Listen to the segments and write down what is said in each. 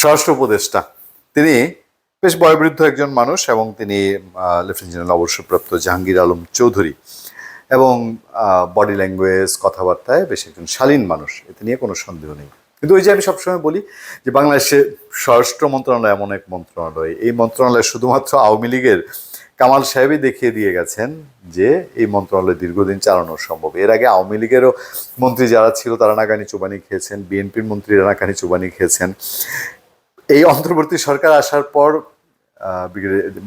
স্বরাষ্ট্র উপদেষ্টা। তিনি বেশ বয়োবৃদ্ধ একজন মানুষ এবং তিনি লেফটেন্যান্ট জেনারেল অবসরপ্রাপ্ত জাহাঙ্গীর আলম চৌধুরী এবং বডি ল্যাঙ্গুয়েজ কথাবার্তায় বেশ একজন শালীন মানুষ, এতে নিয়ে কোনো সন্দেহ নেই। কিন্তু ওই যে আমি সবসময় বলি যে বাংলাদেশে স্বরাষ্ট্র মন্ত্রণালয় এমন এক মন্ত্রণালয়। এই মন্ত্রণালয় শুধুমাত্র আওয়ামী লীগের কামাল সাহেবই দেখিয়ে দিয়ে গেছেন যে এই মন্ত্রণালয় দীর্ঘদিন চালানো সম্ভব। এর আগে আওয়ামী লীগেরও মন্ত্রী যারা ছিল, তারা নাকানি চুবানি খেয়েছেন। বিএনপির মন্ত্রীরা নাকানি চুবানি খেয়েছেন। এই অন্তর্বর্তী সরকার আসার পর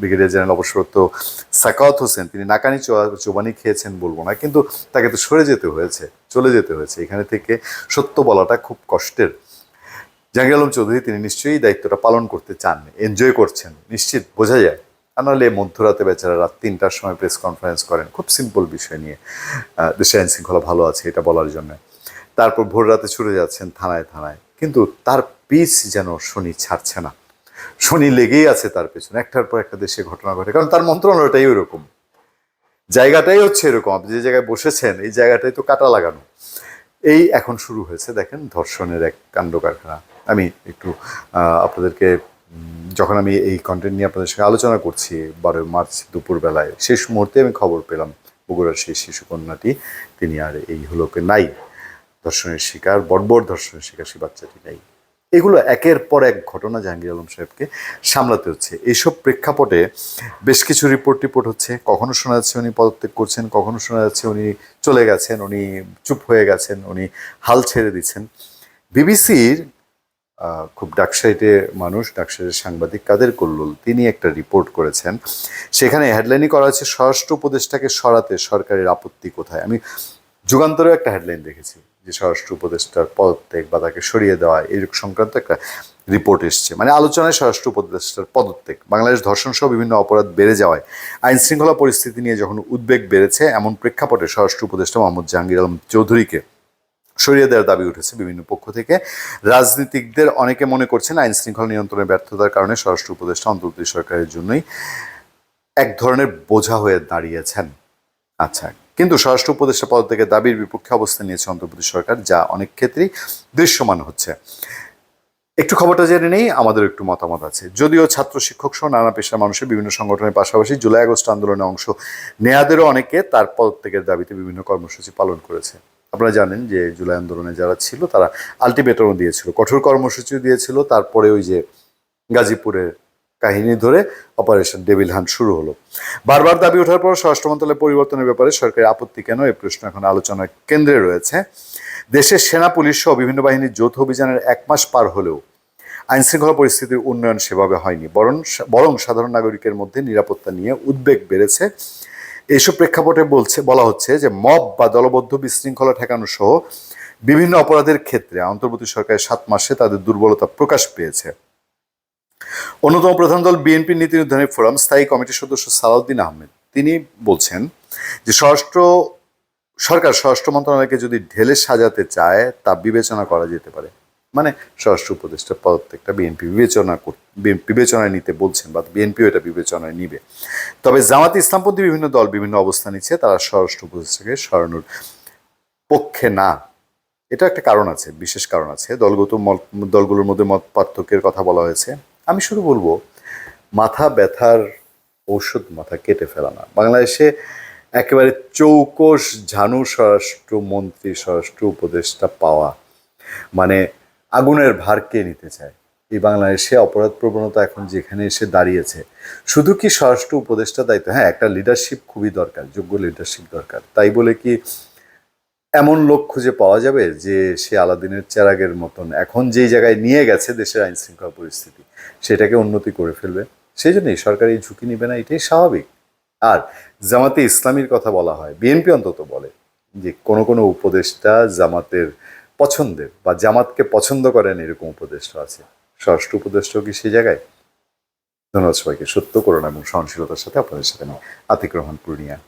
ব্রিগেডিয়ার জেনারেল অবসরপ্রাপ্ত সাকাওয়াত হোসেন, তিনি নাকানি চোবানি খেয়েছেন বলব না, কিন্তু তাকে তো সরে যেতে হয়েছে, চলে যেতে হয়েছে। এখানে থেকে সত্য বলাটা খুব কষ্টের। জাহাঙ্গীর আলম চৌধুরী, তিনি নিশ্চয়ই দায়িত্বটা পালন করতে চান, এনজয় করছেন, নিশ্চিত বোঝা যায়। আর নাহলে মধ্যরাতে বেচারা রাত তিনটার সময় প্রেস কনফারেন্স করেন, খুব সিম্পল বিষয় নিয়ে। দেশে আইন শৃঙ্খলা ভালো আছে এটা বলার জন্য। তারপর ভোর রাতে ছুটে যাচ্ছেন থানায় থানায়, কিন্তু তার পিস যেন শনি ছাড়ছে না। শনি লেগেই আছে তার পেছনে। একটার পর একটা দেশে ঘটনা ঘটে। কারণ তার মন্ত্রণালয়টাই ওরকম জায়গাটাই হচ্ছে এরকম। আপনি যে জায়গায় বসেছেন, এই জায়গাটাই তো কাটা লাগানো। এই এখন শুরু হয়েছে, দেখেন, ধর্ষণের এক কাণ্ড কারখানা। আমি একটু আপনাদেরকে যখন আমি এই কন্টেন্ট নিয়ে আপনাদের সঙ্গে আলোচনা করছি, বারোই মার্চ দুপুরবেলায়, শেষ মুহূর্তে আমি খবর পেলাম বগুড়ার সেই শিশুকন্যাটি তিনি আর এই হলোকে নাই। ধর্ষণের শিকার বর্বর ধর্ষণের শিকার সেই বাচ্চাটি নেই। এগুলো একের পর এক ঘটনা জাহাঙ্গীর আলম সাহেবকে সামলাতে হচ্ছে। এইসব প্রেক্ষাপটে বেশ কিছু রিপোর্ট টিপোর্ট হচ্ছে। কখনো শোনা যাচ্ছে উনি পদত্যাগ করছেন, কখনো শোনা যাচ্ছে উনি চলে গেছেন, উনি চুপ হয়ে গেছেন, উনি হাল ছেড়ে দিচ্ছেন। বিবিসির খুব ডাকসাইটে মানুষ, ডাকসাইটের সাংবাদিক কাদের কল্লোল, তিনি একটা রিপোর্ট করেছেন। সেখানে হেডলাইনই করা হচ্ছে স্বরাষ্ট্র উপদেষ্টাকে সরাতে সরকারের আপত্তি কোথায়? আমি যুগান্তরেও একটা হেডলাইন দেখেছি যে স্বরাষ্ট্র উপদেষ্টার পদত্যাগ বা তাকে সরিয়ে দেওয়া এই সংক্রান্ত একটা রিপোর্ট এসছে। মানে আলোচনায় স্বরাষ্ট্র উপদেষ্টার পদত্যাগ, বাংলাদেশ ধর্ষণ সহ বিভিন্ন অপরাধ বেড়ে যাওয়ায় আইন শৃঙ্খলা পরিস্থিতি নিয়ে যখন উদ্বেগ বেড়েছে, এমন প্রেক্ষাপটে স্বরাষ্ট্র উপদেষ্টা মোহাম্মদ জাহাঙ্গীর আলম চৌধুরীকে সরিয়ে দেওয়ার দাবি উঠেছে বিভিন্ন পক্ষ থেকে। রাজনীতিকদের অনেকে মনে করছেন আইন শৃঙ্খলা নিয়ন্ত্রণের ব্যর্থতার কারণে স্বরাষ্ট্র উপদেষ্টা অন্তর্বর্তী সরকারের জন্যই এক ধরনের বোঝা হয়ে দাঁড়িয়েছেন। আচ্ছা কিন্তু স্বরাষ্ট্র উপদেষ্টা পদ থেকে দাবির বিপক্ষে অবস্থান নিয়েছে অন্তর্বর্তী সরকার, যা অনেক ক্ষেত্রেই দৃশ্যমান হচ্ছে। একটু খবরটা জেনে নেই, আমাদের একটু মতামত আছে। যদিও ছাত্র শিক্ষক সহ নানা পেশার মানুষের বিভিন্ন সংগঠনের পাশাপাশি জুলাই আগস্ট আন্দোলনে অংশ নেয়াদেরও অনেকে তার পদত্যাগের দাবিতে বিভিন্ন কর্মসূচি পালন করেছে। আপনারা জানেন যে জুলাই আন্দোলনে যারা ছিল তারা আলটিমেটামও দিয়েছিল, কঠোর কর্মসূচিও দিয়েছিল। তারপরে ওই যে গাজীপুরের কাহিনী ধরে অপারেশন ডেভিল হান্ট শুরু হলো। বারবার দাবি ওঠার পর স্বরাষ্ট্র মন্ত্রণালয় পরিবর্তনের ব্যাপারে সরকারের আপত্তি কেন? এই প্রশ্ন এখন আলোচনার কেন্দ্রে রয়েছে। দেশের সেনা, পুলিশ সহ বিভিন্ন বাহিনীর যৌথ অভিযানের এক মাস পার হলেও আইন শৃঙ্খলা পরিস্থিতির উন্নয়ন সেভাবে হয়নি। বরং বরং সাধারণ নাগরিকের মধ্যে নিরাপত্তা নিয়ে উদ্বেগ বেড়েছে। এইসব প্রেক্ষাপটে বলছে, বলা হচ্ছে যে মব বা দলবদ্ধ বিশৃঙ্খলা ঠেকানো সহ বিভিন্ন অপরাধের ক্ষেত্রে অন্তর্বর্তী সরকারের সাত মাসে তাদের দুর্বলতা প্রকাশ পেয়েছে। অন্যতম প্রধান দল বিএনপি নীতি নির্ধারণী ফোরাম, স্থায়ী কমিটির সদস্য সালাউদ্দিন আহমেদ। তিনি বলছেন যে স্বরাষ্ট্র সরকার, স্বরাষ্ট্র মন্ত্রণালয়কে যদি ঢেলে সাজাতে চায়, তা বিবেচনা করা যেতে পারে। মানে স্বরাষ্ট্র উপদেষ্টা প্রত্যেকটা বিএনপি বিবেচনা বিবেচনায় নিতে বলছেন বা বিএনপিও এটা বিবেচনায় নিবে। তবে জামাত ইসলামপন্থী বিভিন্ন দল বিভিন্ন অবস্থান নিচ্ছে, তারা স্বরাষ্ট্র উপদেষ্টাকে সরানোর পক্ষে না। এটা একটা কারণ আছে, বিশেষ কারণ আছে। দলগত দলগুলোর মধ্যে মত পার্থক্যের কথা বলা হয়েছে। আমি শুধু বলব, মাথা ব্যথার ঔষধ মাথা কেটে ফেলা না। বাংলাদেশে একেবারে চৌকস ঝানু স্বরাষ্ট্রমন্ত্রী স্বরাষ্ট্র উপদেষ্টা পাওয়া মানে আগুনের ভার কে নিতে চায়? এই বাংলাদেশে অপরাধ প্রবণতা এখন যেখানে এসে দাঁড়িয়েছে। শুধু কি স্বরাষ্ট্র উপদেষ্টা দায়িত্ব? হ্যাঁ একটা লিডারশিপ খুবই দরকার, যোগ্য লিডারশিপ দরকার। তাই বলে কি এমন লোক খুঁজে পাওয়া যাবে যে সে আলাদিনের চেরাগের মতন এখন যেই জায়গায় নিয়ে গেছে দেশের আইন শৃঙ্খলা পরিস্থিতি, সেটাকে উন্নতি করে ফেলবে। সেই জন্যই সরকার এই ঝুঁকি নেবে না, এটাই স্বাভাবিক। আর জামাতে ইসলামীর কথা বলা হয়, বিএনপি অন্তত বলে যে কোনো কোনো উপদেষ্টা জামাতের পছন্দের বা জামাতকে পছন্দ করেন এরকম উপদেষ্টা আছে। ষষ্ঠ উপদেষ্টাও কি সেই জায়গায়? ধন্যবাদ সবাইকে। সত্য করুন এবং সহনশীলতার সাথে আপনাদের সাথে আমি আতিক রহমান পূর্ণিয়া।